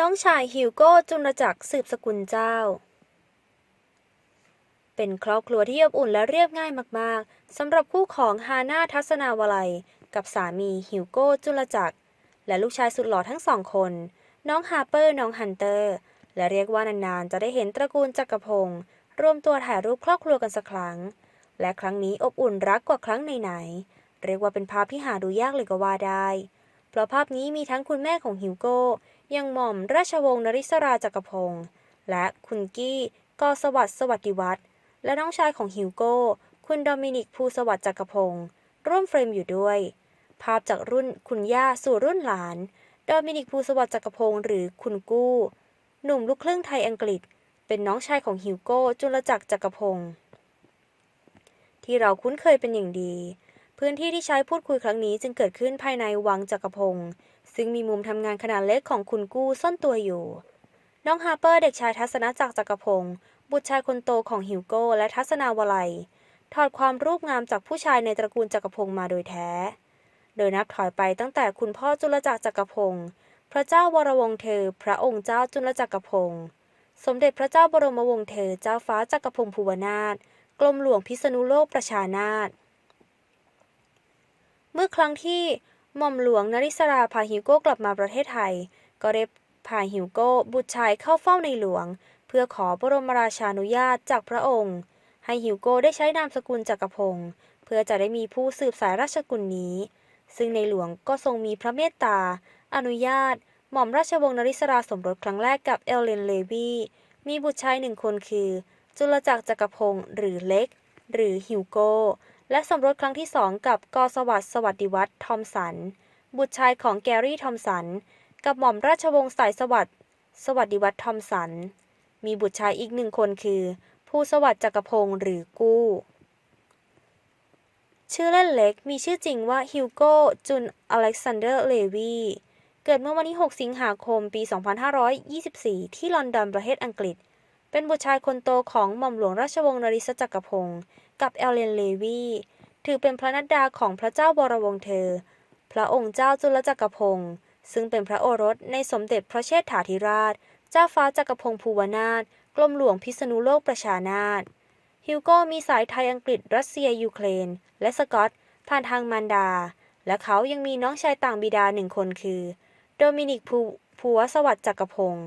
น้องชายฮิวโก้จุลจักรสืบสกุลเจ้า เป็นครอบครัวที่อบอุ่นและเรียบง่ายมากๆสำหรับคู่ของฮาน่าทัศนาวลัย กับสามีฮิวโก้จุลจักร และลูกชายสุดหล่อทั้งสองคน น้องฮาร์เปอร์น้องฮันเตอร์ และเรียกว่านานๆ จะได้เห็นตระกูลจักรพงศ์รวมตัวถ่ายรูปครอบครัวกันสักครั้ง และครั้งนี้อบอุ่นรักกว่าครั้งไหนๆเรียกว่าเป็นภาพที่หาดูยากเลยก็ว่าได้ เพราะภาพนี้มีทั้งคุณแม่ของฮิวโก้ ยังหม่อมราชวงศ์นริศราจักรพงศ์และคุณกี้กอสวัสดิ์สวัสดิวัฒน์และน้องชายของฮิวโก้ คุณโดมินิกภูสวัสดิ์จักรพงศ์ร่วมเฟรมอยู่ด้วย ภาพจากรุ่นคุณย่าสู่รุ่นหลาน โดมินิกภูสวัสดิ์จักรพงศ์หรือคุณกู้ หนุ่มลูกครึ่งไทยอังกฤษ เป็นน้องชายของฮิวโก้จุลจักรจักรพงศ์ที่เราคุ้นเคยเป็นอย่างดี พื้นที่ที่ใช้พูดคุยครั้งนี้จึงเกิดขึ้นภายในวังจักรพงศ์ ซึ่งมีมุมทำงานขนาดเล็กของคุณกู้ซ่อนตัวอยู่ น้องฮาร์เปอร์เด็กชายทัศนจักรจักรพงศ์บุตรชายคนโตของฮิวโก้และทัศนาวลัย ถอดความรูปงามจากผู้ชายในตระกูลจักรพงศ์มาโดยแท้ โดยนับถอยไปตั้งแต่คุณพ่อจุลจักรจักรพงศ์พระเจ้าวรวงศ์เธอ พระองค์เจ้าจุลจักรพงศ์สมเด็จพระเจ้าบรมวงศ์เธอ เจ้าฟ้าจักรพงศ์ภูวนาถกรมหลวงพิษณุโลกประชานาถเมื่อครั้งที่ หม่อมหลวงนริศราพาฮิวโก้กลับมาประเทศไทย ก็ได้พาฮิวโก้บุตรชายเข้าเฝ้าในหลวง เพื่อขอบรมราชานุญาตจากพระองค์ ให้ฮิวโก้ได้ใช้นามสกุลจักรพงศ์เพื่อจะได้มีผู้สืบสายราชกุลนี้ ซึ่งในหลวงก็ทรงมีพระเมตตา อนุญาต หม่อมราชวงศ์นริศราสมรสครั้งแรกกับเอลเลนเลวีมีบุตรชายหนึ่งคนคือ จุลจักรจักรพงศ์หรือเล็ก หรือฮิวโก้ และสมรสครั้งที่สองกับกอสวัสดิ์สวัสดิวัฒน์ทอมสัน บุตรชายของแกรี่ทอมสัน กับหม่อมราชวงศ์สายสวัสดิ์สวัสดิวัฒน์ทอมสัน มีบุตรชายอีกหนึ่งคนคือ ผู้สวัสดิ์จักรพงศ์หรือกู้ ชื่อเล่นเล็กมีชื่อจริงว่าฮิวโก้จุนอเล็กซานเดอร์เลวีเกิดเมื่อวันที่ 6 สิงหาคม ปี 2524 ที่ลอนดอนประเทศอังกฤษ เป็นบุตรชายคนโตของหม่อมหลวงราชวงศ์นริศจักรพงศ์กับเอลเลนเลวี ถือเป็นพระนัดดาของพระเจ้าบรวงเธอ พระองค์เจ้าจุลจักรพงศ์ซึ่งเป็นพระโอรสในสมเด็จพระเชษฐาธิราช เจ้าฟ้าจักรพงศ์ภูวนาถกรมหลวงพิษณุโลกประชานาถฮิวโก้มีสายไทยอังกฤษรัสเซียยูเครน และสกอตผ่านทางมารดา และเขายังมีน้องชายต่างบิดาหนึ่งคนคือ โดมินิกภูภูวสวัสดิ์จักรพงศ์